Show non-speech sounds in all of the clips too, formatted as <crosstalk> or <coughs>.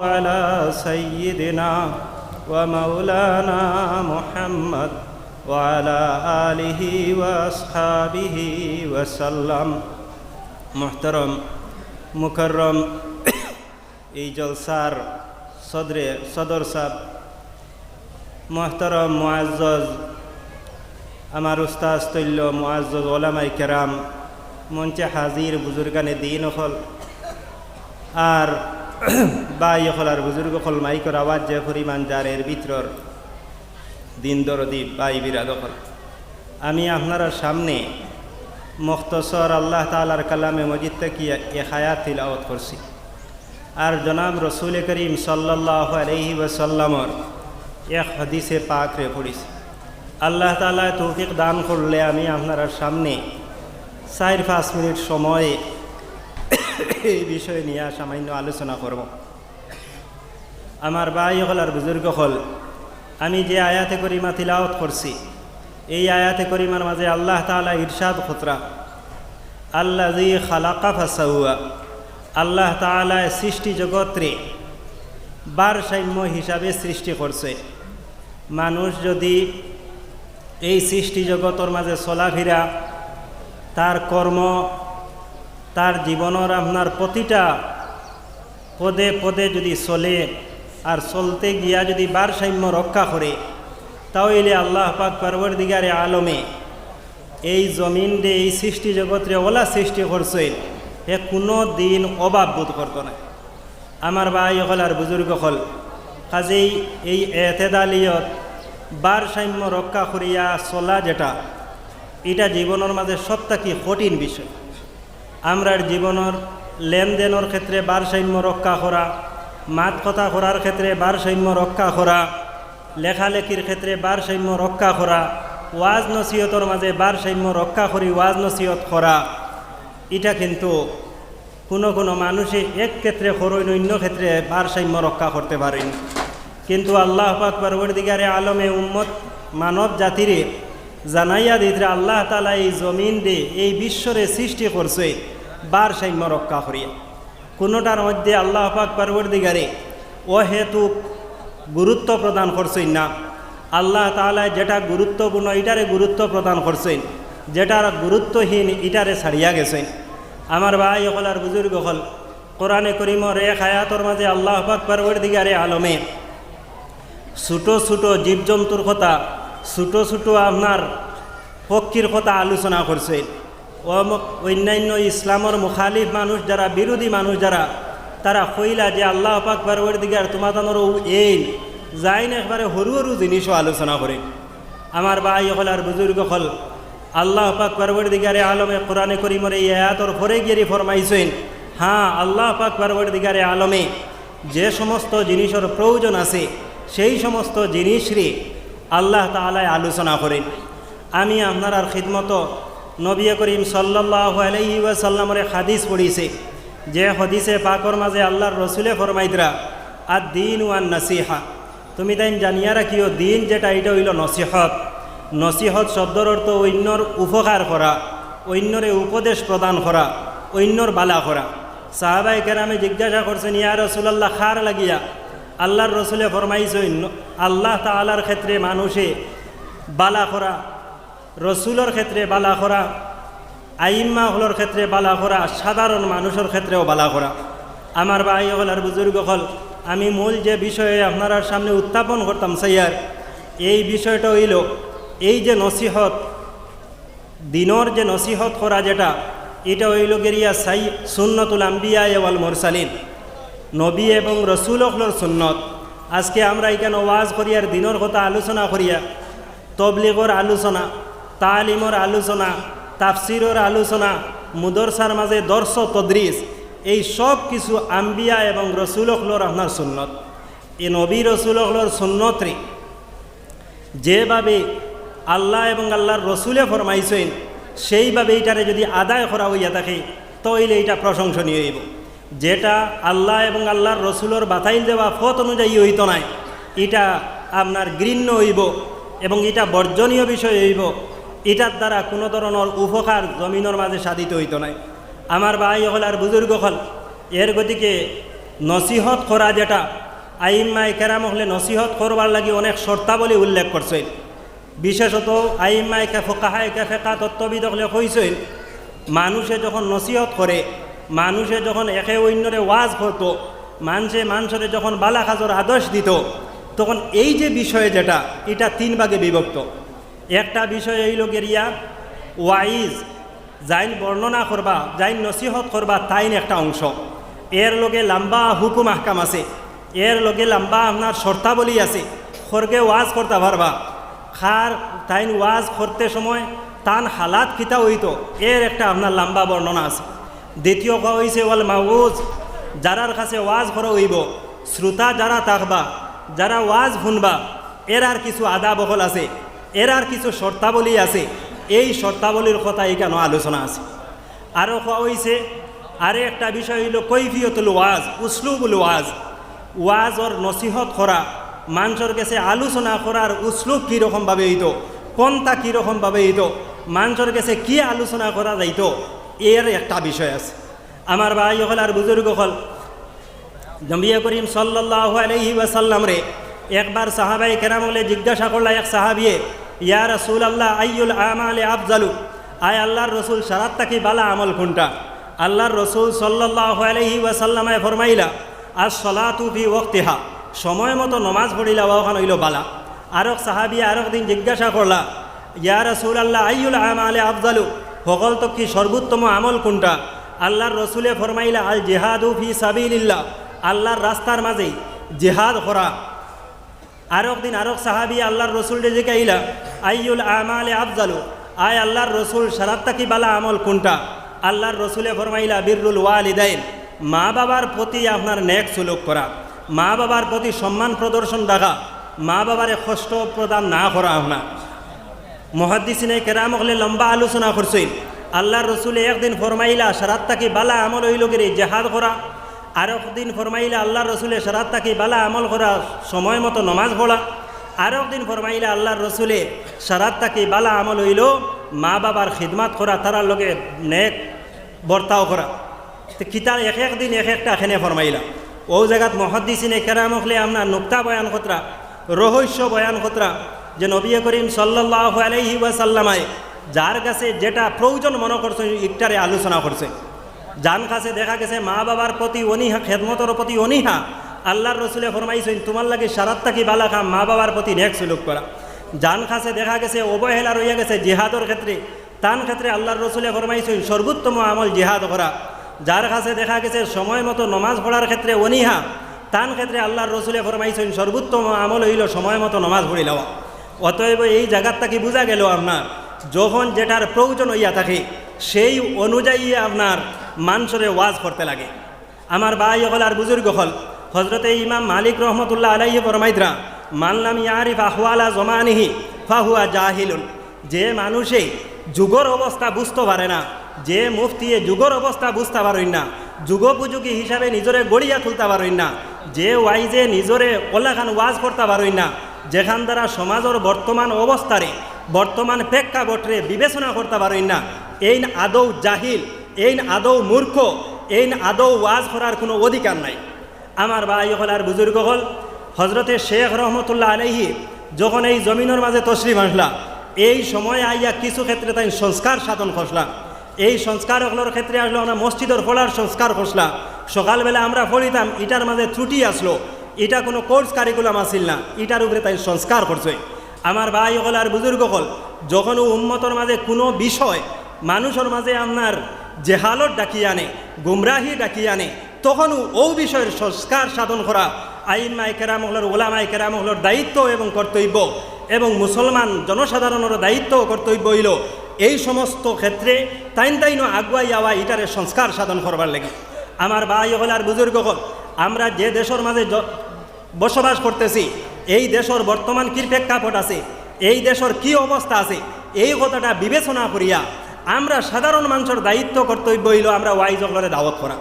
على سيدنا ومولانا محمد وعلى آله وأصحابه وسلم محترم মুকরম <coughs> এই জলসার সদরে সদর সাহ মোহতরম মুআজ্জজ আমার উস্তাজ তৈল্য মুআজ্জজ ওলামাই কেরাম মঞ্চে হাজির বুজুর্গানে দিন হল আর বাই হল আর বুজুর্গ হল মাইকর আওয়াজ যে পরিমাণ যার এর ভিতর দিন দরদি বাই বিরাদ হল। আমি আপনার সামনে মুখতসর আল্লাহ তালার কালামে মজিদ থেকে এ হায়াত তিলাওয়াত করছি। আর জনাব রসুল করিম সাল্লাহ আলহি ওসাল্লামর এক হদিসে পাক রে পড়িছি। আল্লাহ তালা তৌফিক দান করলে আমি আপনার সামনে চার পাঁচ মিনিট সময়ে এই বিষয় নিয়ে সামান্য আলোচনা করব। আমার ভাই হল আর বুজুর্গ হল। আমি যে আয়াতে করিমা তিলাওত করছি, এই আয়াতে করিমার মাঝে আল্লাহ তালা ইরশাদ খতরা। আল্লাহ জি খালাকা ফাসাউয়া। আল্লাহ তালা সৃষ্টি জগৎরে ভারসাম্য হিসাবে সৃষ্টি করছে। মানুষ যদি এই সৃষ্টি জগতর মাঝে চলাফেরা, তার কর্ম তার জীবনের আপনার প্রতিটা পদে পদে যদি চলে আর চলতে গিয়া যদি ভারসাম্য রক্ষা করে, তাহলে আল্লাহ পাক পারবর দিগারে আলমে এই জমিন রে এই সৃষ্টি জগৎরে ওলা সৃষ্টি করছে হে কোনো দিন অভাব বোধ করতো না। আমার ভাই হল আর বুজুর্গ হল, কাজেই এই এতেদালিয়ত, ভারসাম্য রক্ষা করিয়া চলা যেটা, এটা জীবনের মাঝে সবথেকে কঠিন বিষয়। আমরার জীবনের লেনদেনের ক্ষেত্রে ভারসাম্য রক্ষা করা মাত কথা করার ক্ষেত্রে ভারসাম্য রক্ষা করা, লেখালেখির ক্ষেত্রে ভারসাম্য রক্ষা করা, ওয়াজ নসিহতর মাঝে ভারসাম্য রক্ষা করি, ওয়াজ নসিহত করা। এটা কিন্তু কোনো কোনো মানুষে এক ক্ষেত্রে করইন অন্য ক্ষেত্রে ভারসাম্য রক্ষা করতে পারেন কিন্তু আল্লাহ পাক আলমে উম্মত মানব জাতিরে জানাইয়া দিতে আল্লাহ তালা এই জমিন দিয়ে এই বিশ্বরে সৃষ্টি করছে। ভারসাম্য রক্ষা করিয়া কোনোটার মধ্যে আল্লাহ পাক পরবর্তীকারে অহেতুক গুরুত্ব প্রদান করছেন না। আল্লাহ তালা যেটা গুরুত্বপূর্ণ এটারে গুরুত্ব প্রদান করছেন, যেটার গুরুত্বহীন ইটারে ছাড়িয়া গেছেন। আমার ভাই হল আর বুজুর্গ হল কোরআনে করিমর এক হায়াতর মাঝে আল্লাহ পাক পরবর্তীকারে আলমে, ছোটো ছোটো জীবজন্তুর কথা, ছোটো ছোটো আপনার পক্ষীর কথা আলোচনা করছে ও অন্যান্য ইসলামর মুখালিফ মানুষ যারা, বিরোধী মানুষ যারা, তারা কইলা যে আল্লাহ পাক পারবর দিগার তোমাদের এই যাইন একবারে সরু সরু জিনিসও আলোচনা করে। আমার ভাই হল আর বুজুর্গ হল, আল্লাহ পাক পারবর দিগারে আলমে কোরআনে করিমর এই আয়াতর ফরে গিয়ে ফরমাইছেন হ্যাঁ আল্লাহ পাক পারবর দিগারে আলমে যে সমস্ত জিনিসের প্রয়োজন আছে, সেই সমস্ত জিনিসরে আল্লাহ তালায় আলোচনা করেন। আমি আপনার আর খিদমত নবী করিম সাল্লাহ আলহি হাদিস পড়িছে, যে হদিসে পাকর মাঝে আল্লাহর রসুলে ফরমাইদরা আর দিন ওয়ান নসিহা তুমি তাই জানিয়া রাখিও, দিন যেটা এটা হইল নসিহত। নসিহত শব্দর অর্থ অন্যর উপকার করা, অন্যরে উপদেশ প্রদান করা, অন্যর বালা করা। সাহাবাই কেরামে জিজ্ঞাসা করছেন, ইয়া রসুলাল্লাহ খার লাগিয়া? আল্লাহর রসুলে ফরমাইছেন, আল্লাহ তালার ক্ষেত্রে মানুষে বালা করা রসুলের ক্ষেত্রে বালা করা, আইম্মা হলর ক্ষেত্রে বালা করা, সাধারণ মানুষের ক্ষেত্রেও বালা করা। আমার ভাই হল আর বুজুর্গ হল, আমি মূল যে বিষয়ে আপনার সামনে উত্থাপন করতাম সাইয়ার, এই বিষয়টা হইল, এই যে নসিহত, দিনর যে নসিহত করা যেটা, এটা হইল গেরিয়া সাই, সুন্নতুল আম্বিয়া ওয়াল মোরসালিন। নবী এবং রসুল হলর সুন্নত। আজকে আমরা এখানে ওয়াজ করিয়ার, দিনের কথা আলোচনা করিয়া, তবলিগর আলোচনা তালিমর আলোচনা তাফসিরর আলোচনা মুদরসার মাঝে দর্শ তদ্রিস এই সব কিছু আম্বিয়া এবং রসুল হলর আপনার সুন্নত এই নবী রসুল হলর সুন্নতরে যেভাবে আল্লাহ এবং আল্লাহর রসুলে ফরমাইছেন সেইভাবে এইটারে যদি আদায় করা হইয়া থাকে তইলে এইটা প্রশংসনীয় হইব যেটা আল্লাহ এবং আল্লাহর রসুলোর বাতাইল দেওয়া ফত অনুযায়ী হইত নাই এটা আপনার গৃহ্য হইব এবং এটা বর্জনীয় বিষয় হইব। এটার দ্বারা কোনো ধরনের উপকার জমিনের মাঝে সাধিত হইত নাই। আমার ভাই হল আর বুজুর্গ হল, এর গতিকে নসিহত করা যেটা আইম্মাই কেরাম হলে নসিহত করবার লাগি অনেক শর্তাবলী উল্লেখ করছেন। বিশেষত আইম্মাই কে ফোকাহাই কে ফেকা তত্ত্ববিদ হলে কইছেন, মানুষে যখন নসিহত করে, মানুষে যখন একে অন্যরে ওয়াজ করতো, মানুষে মানুষরে যখন বালা খাজর আদর্শ দিত, তখন এই যে বিষয়ে যেটা, এটা তিন ভাগে বিভক্ত। একটা বিষয় এই লোকের ইয়া, ওয়াইজ, যাইন বর্ণনা করবা, যাইন নসিহত করবা, তাইন একটা অংশ। এর লগে লম্বা হুকুম আহকাম আছে। এর লগে লম্বা আপনার শর্তাবলী আছে। খরগে ওয়াজ করতে পারবা। খার, তাইন ওয়াজ করতে সময় তান হালাত খিতা হইতো। এর একটা আপনার লম্বা বর্ণনা আছে। দ্বিতীয় কোয়া হইছে, ওয়াল মাউজ, যারার কাছে ওয়াজ করা হইব, শ্রোতা যারা থাকবা যারা ওয়াজ শুনবা, এর আর কিছু আদা বহল আছে। এর আর কিছু শর্তাবলী আছে। এই শর্তাবলীর কথা এখানে আলোচনা আছে? আরও কোয়া হইছে আরে একটা বিষয় হইল কৈফিয়তুল ওয়াজ উসলুবুল ওয়াজ। ওয়াজ ওর নসিহত করা মানুষের কাছে আলোচনা করার উসলুব কীরকমভাবে হইতো কোনটা কীরকমভাবে হইতো মানুষের কাছে কি আলোচনা করা যাইত এর একটা বিষয় আছে। আমার ভাই হল আর বুজুর্গ হল জম্বিয়া করিম সাল্লাহ আলহি ওয়াসাল্লাম রে একবার সাহাবাই কেরাম বলে জিজ্ঞাসা করলা এক সাহাবিয়ে ইয়া রসুল আল্লাহ আইউল আমালে আফজালু। আয় আল্লাহর রসুল সারাত কি বালা আমল কোনটা? আল্লাহর রসুল সাল্লাহ আলহি ওয়াসাল্লামায় ফরমাইলা আর সলাতু ফি ওক্তিহা সময় মতো নমাজ পড়িলা, ওখান হইল বালা। আরক সাহাবি আরক দিন জিজ্ঞাসা করলা, ইয়া রসুল আল্লাহ আইউল আমালে আফজালু, সকল তো কি সর্বোত্তম আমল কোনটা? আল্লাহর রসুলে ফরমাইলা আল জেহাদু ফি সাবিল্লাহ আল্লাহর রাস্তার মাঝেই জেহাদ করা। আরক দিন আরক সাহাবি আল্লাহর রসুল যে জিকাইলা আইউল আমালে আফজালু? আয় আল্লাহর রসুল সারাত্তা কি বালা আমল কোনটা? আল্লাহর রসুলে ফরমাইলা বিরুল ওয়ালিদাইন। মা বাবার প্রতি আপনার নেক সুলুক করা। মা বাবার প্রতি সম্মান প্রদর্শন রাখা মা বাবারে কষ্ট প্রদান না করা আপনার। মহাদ্দিসিনে কেরাম হলে লম্বা আলোচনা করছেন। আল্লাহর রসুলে একদিন ফরমাইলা সারাত্তাকি বালা আমল হইল গিরি জেহাদ করা? আর একদিন ফরমাইলা আল্লাহর রসুলে সারাত্তাকি বালা আমল করা সময় মতো নমাজ পড়া। আর একদিন ফরমাইলা আল্লাহর রসুলে সারাত্তাকি বালা আমল হইল মা বাবার খিদমাত করা, তারার লগে নেক বর্তাও করা। তো কিতার এক এক দিন এক একটা এখানে ফরমাইলা। ও জায়গাত মহাদ্দিসিনে কেরাম হলে আপনার নুক্তা বয়ান কতরা, রহস্য বয়ান কতরা, যে নবী করিম সাল্লাহ আলহি ওয়াসাল্লামায় যার কাছে যেটা প্রয়োজন মনে করছে ইকটারে আলোচনা করছে। যার কাছে দেখা গেছে মা বাবার প্রতি অনিহা, খেদমতর প্রতি অনিহা। আল্লাহর রসুলে ফরমাইছেন, তোমার লাগে সারাত কি বালা খা মা বাবার প্রতি নেক সুলুক করা। যান কাছে দেখা গেছে, অবহেলা রইয়া গেছে জেহাদর ক্ষেত্রে। তান ক্ষেত্রে আল্লাহর রসুলে ফরমাইছেন, সর্বোত্তম আমল জেহাদ করা। যার কাছে দেখা গেছে, সময় মতো নমাজ পড়ার ক্ষেত্রে অনিহা। তান ক্ষেত্রে আল্লাহর রসুলে ফরমাইছেন, সর্বোত্তম আমল হইল সময় মতো নমাজ পড়ি লওয়া। অতএব এই জায়গাটা কি বোঝা গেল আপনার? যখন যেটার প্রয়োজন হইয়া থাকে, সেই অনুযায়ী আপনার মানুষরে ওয়াজ করতে লাগে। আমার ভাই হল আর বুজুর্গ হল হজরতে ইমাম মালিক রহমতুল্লাহ আলাইহি ফরমাইদরা, মানলাম ইয়ারিফ আহওয়ালা জমানিহি, ফাহুয়া জাহিলুন। যে মানুষে যুগর অবস্থা বুঝতে পারে না, যে মুফতিয়ে যুগর অবস্থা বুঝতে পারেন না, যুগোপযোগী হিসাবে নিজরে গড়িয়া তুলতে পারেন না, যে ওয়াইজে নিজরে ওলাখান ওয়াজ করতে পারেন না, যেখান দ্বারা সমাজের বর্তমান অবস্থারে, বর্তমান প্রেক্ষাপটরে বিবেচনা করতে পারেন না, এই আদৌ জাহিল এই আদৌ মূর্খ এই আদৌ ওয়াজ করার কোনো অধিকার নাই। আমার ভাই হল আর বুজুর্গ হল, হজরতে শেখ রহমতুল্লাহ আলহি যখন এই জমিনের মাঝে তসলিম আসলা এই সময় আইয়া কিছু ক্ষেত্রে তাই সংস্কার সাধন খসলা। এই সংস্কার হলোর ক্ষেত্রে আসলো আমরা মসজিদের ফলার সংস্কার খসলা। সকালবেলা আমরা পড়িতাম ইটার মাঝে ত্রুটি আসলো। এটা কোনো কোর্স কারিকুলাম আসিল না এটার উপরে তাই সংস্কার করছে। আমার ভাই হল আর বুজুর্গ হল যখন উম্মতর মাঝে কোনো বিষয় মানুষের মাঝে আপনার জেহালত ডাকিয়ে আনে, গুমরাহি ডাকিয়ে আনে, তখন ও বিষয়ের সংস্কার সাধন করা। আইম্মাই কেরামহলর ওলামাই কেরামহলর দায়িত্ব এবং কর্তব্য এবং মুসলমান জনসাধারণের দায়িত্ব কর্তব্য হইল এই সমস্ত ক্ষেত্রে তাইন তাইন আগুয়াই আওয়া ইটারে সংস্কার সাধন করবার লাগে। আমার ভাই হল আর বুজুর্গ হল, আমরা যে দেশের মাঝে বসবাস করতেছি, এই দেশের বর্তমান কী প্রেক্ষাপট আছে, এই দেশের কি অবস্থা আছে, এই কথাটা বিবেচনা করিয়া আমরা সাধারণ মানুষের দায়িত্ব কর্তব্য হইল আমরা ওয়াইজ হলরে দাওয়াত করা।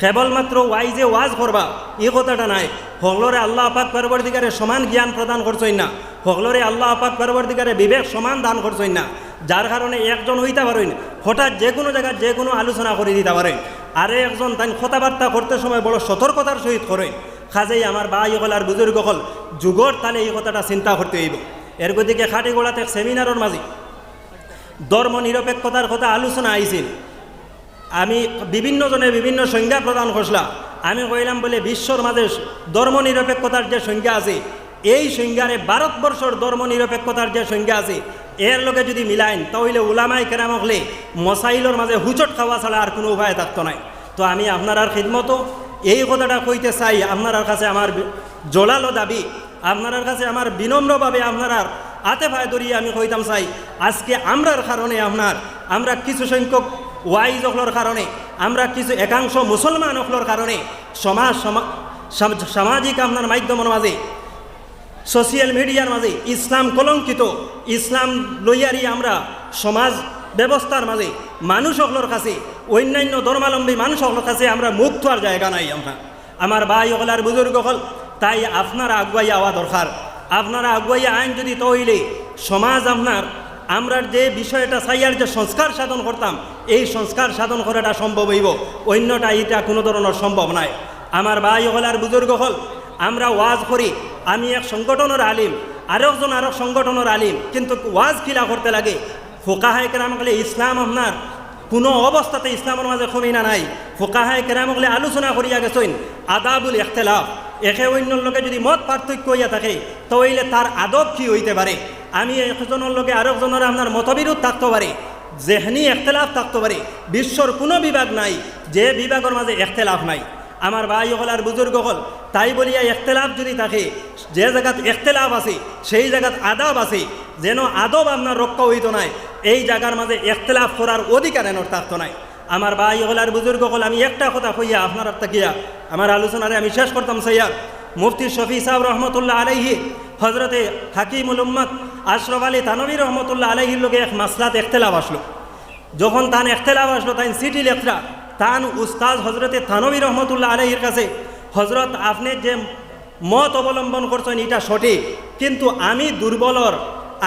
কেবলমাত্র ওয়াইজে ওয়াজ করবা, এই কথাটা নাই। হগলরে আল্লাহ আপাক পরবর্তীকারে সমান জ্ঞান প্রদান করছই না। হগলরে আল্লাহ আপাক পরবর্তীকারে বিবেক সমান দান করছই না। যার কারণে একজন হইতে পারেন, হঠাৎ যে কোনো জায়গায় যে কোনো আলোচনা করে দিতে পারেন। আরে একজন তাই কথাবার্তা করতে সময় বড় সতর্কতার সহিত করে খাজেই আমার বাই হল আর বুজুর্গ হল, যুগর তালে এই কথাটা চিন্তা করতে হইব। এর গতিকে খাটি খাটিগোড়াতে সেমিনারের মাঝে ধর্ম নিরপেক্ষতার কথা আলোচনা আইছিল আমি বিভিন্নজনে বিভিন্ন সংজ্ঞা প্রদান করছিলা আমি কইলাম বলে বিশ্বর মাঝে ধর্ম নিরপেক্ষতার যে সংজ্ঞা আছে, এই সংজ্ঞারে ভারতবর্ষর ধর্ম নিরপেক্ষতার যে সংজ্ঞা আছে এর লগে যদি মিলাইন, তাহলে উলামাই কেরাম হলে মসাইলর মাঝে হুচট খাওয়া ছাড়া আর কোনো উপায় থাকতো নাই। তো আমি আপনার আর খিদমত এই কথাটা কইতে চাই আপনার কাছে আমার জোরালো দাবি আপনার কাছে আমার বিনম্রভাবে আপনার হাতে পায়ে ধরিয়ে আমি কইতাম, চাই, আজকে আমরার কারণে আপনার, আমরা কিছু সংখ্যক ওয়াইজ অকলোর কারণে, আমরা কিছু একাংশ মুসলমান অকলোর কারণে, সমাজ, সমা- সাম- সামাজিক আপনার মাধ্যমের মাঝে সোশিয়াল মিডিয়ার মাঝে, ইসলাম কলঙ্কিত, ইসলাম লইয়ারি আমরা সমাজ ব্যবস্থার মাঝে, মানুষ সকলের কাছে, অন্যান্য ধর্মাবলম্বী মানুষ সকলের কাছে আমরা মুখ থোয়ার জায়গা নাই আমরা। আমার ভাই আর বুজুর্গ হল তাই আপনারা আগুয়াই আওয়া দরকার। আপনারা আগুয়াই আইন যদি তৈলে সমাজ আপনার, আমরা যে বিষয়টা চাইয়ার যে সংস্কার সাধন করতাম, এই সংস্কার সাধন করাটা সম্ভব হইব। অন্যটা এটা কোনো ধরনের সম্ভব নাই। আমার ভাই হল আর বুজুর্গ হল, আমরা ওয়াজ করি, আমি এক সংগঠনের আলিম, আরেকজন আরেক সংগঠনের আলিম, কিন্তু ওয়াজ কিলা করতে লাগে। ফোকাহায় গেলে ইসলাম আপনার কোনো অবস্থাতে ইসলামের মাঝে কমিনা নাই। ফোকাহায় কেরাম গেলে আলোচনা করিয়া গেছেন, আদাবুল এখতেলাফ একে অন্যর লোকে যদি মত পার্থক্য হইয়া থাকে, তাহলে তার আদব কি হইতে পারে? আমি একজনের লোকে আরেকজনের আপনার মতবিরোধ থাকতে পারে, জেহনি এখতেলাফ থাকতে পারে। বিশ্বর কোনো বিভাগ নাই, যে বিভাগের মাঝে এখতেলাফ নাই। আমার ভাই হল আর বুজুর্গ হল, তাই বলিয়া এখতেলাফ যদি থাকে, যে জায়গাত এখতেলাফ আছে, সেই জায়গাত আদাব আছে। যেন আদব আপনার রক্ষা হইত নাই এই জায়গার মাঝে এখতেলাফ করার অধিকার এনর থাকতো নাই। আমার ভাই হল আর বুজুর্গ হল, আমি একটা কথা কইয়া আপনার তাকিয়া আমার আলোচনারে আমি শেষ করতাম সৈয়া মুফতি শফি সাহেব রহমতুল্লাহ আলাইহি হজরতে হাকিমুল উম্মদ আশরফ আলী তানবী রহমতুল্লাহ আলাইহির লোকে এক মাসলাত এখতেলাফ আসলো। যখন তান এখতেলাফ আসলো তাই সিটি লেখরা, তান উস্তাজ হজরতে থানবী রহমতুল্লাহ আলহির কাছে হজরত আপনি যে মত অবলম্বন করছেন, এটা সঠিক, কিন্তু আমি দুর্বলর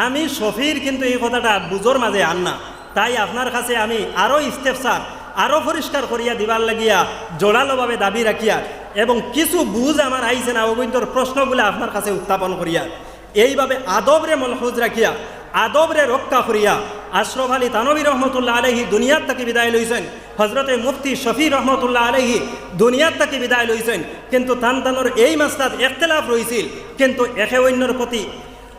আমি সফির কিন্তু এই কথাটা বুঝোর মাঝে আন না। তাই আপনার কাছে আমি আরও ইস্তেফসার আরও পরিষ্কার করিয়া দিবার লাগিয়া জোরালোভাবে দাবি রাখিয়া এবং কিছু বুঝ আমার আইছে না অবৈধর প্রশ্নগুলো আপনার কাছে উত্থাপন করিয়া, এইভাবে আদবরে মলহুজ রাখিয়া, আদবরে রক্ষা করিয়া আশরফ আলী তানবী রহমতুল্লাহ আলহি দুনিয়ার তাকে বিদায় লইছেন হজরতে মুফতি শফি রহমতুল্লাহ আলহি দুনিয়ার তাকে বিদায় লইছেন, কিন্তু তান তানোর এই মাসলাত একতলাফ রয়েছিল কিন্তু একে অন্যর প্রতি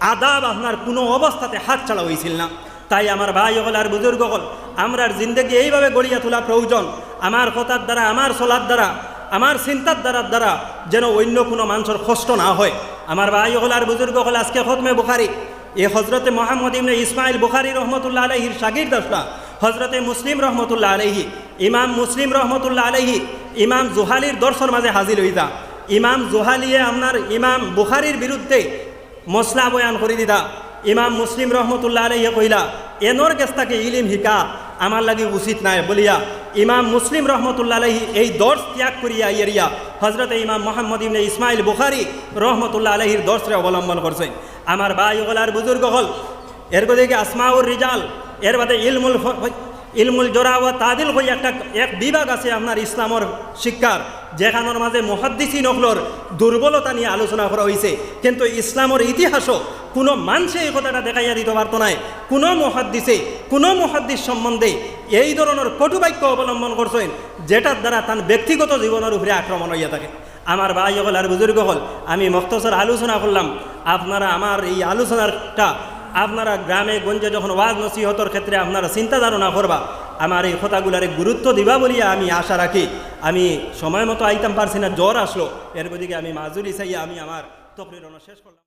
আদাব আপনার কোনো অবস্থাতে হাত ছাড়া হয়েছিল না। তাই আমার ভাই হল আর বুজুর্গ হল। আমরার জিন্দগি এইভাবে গড়িয়া তোলা প্রয়োজন। আমার কথার দ্বারা, আমার চলার দ্বারা, আমার চিন্তার দ্বারার দ্বারা যেন অন্য কোনো মানুষের কষ্ট না হয়। আমার ভাই হল আর বুজুর্গ হল আজকে খতমে বুখারি। এ হজরতে মোহাম্মদ ইবনে ইসমাইল বুখারি রহমতুল্লাহ আলহির শাগির দশটা হজরতে মুসলিম রহমতুল্লাহ আলহি ইমাম মুসলিম রহমতুল্লাহ আলহি ইমাম জুহালির দর্শন মাঝে হাজির হইতা। ইমাম জুহালিয়ে আপনার ইমাম বুখারির বিরুদ্ধে মশলা বয়ান করে দিতা ইমাম মুসলিম রহমতুল্লাহ আলহিয়ে কইলা এনর গেস্তাকে ইলিম হিকা আমার লাগি উচিত নাই। বলিয়া ইমাম মুসলিম রহমতুল্লাহ আলহি এই দর্শ ত্যাগ করিয়া ইয়েরিয়া হজরতে ইমাম মোহাম্মদ ইবনে ইসমাইল বুখারি রহমতুল্লাহ আলহির দর্শরে অবলম্বন করছে আমার ভাই হলার বুজুর্গ হল এর দিকে আসমাউর রিজাল এর বাদে ইলমুল ইলমুল জোরা ও তাদিল হই একটা, এক বিভাগ আছে আপনার ইসলামর শিক্ষার, যেখানোর মাঝে মহাদ্দিসী নকলর দুর্বলতা নিয়ে আলোচনা করা হয়েছে কিন্তু ইসলামর ইতিহাসও কোনো মানুষে এই কথাটা দেখাইয়া দিতে পারতো নাই। কোনো মহাদ্দিসে, কোনো মহাদ্দিস সম্বন্ধে এই ধরনের কটুবাক্য অবলম্বন করছেন, যেটার দ্বারা তার ব্যক্তিগত জীবনের উপরে আক্রমণ হইয়া থাকে। আমার ভাই হল আর বুজুর্গ হল আমি মক্তসর আলোচনা করলাম। আপনারা আমার এই আলোচনাটা আপনারা গ্রামে, গঞ্জে যখন ওয়াজ নসিহতর ক্ষেত্রে আপনারা চিন্তা ধারণা করবা, আমার এই কথাগুলারে গুরুত্ব দিবা বলিয়া আমি আশা রাখি। আমি সময় মতো আইতাম, পারছি না, জ্বর আসলো। এর ওদিকে আমি মাজুরি চাইয়া আমি আমার তকরির শেষ করলাম।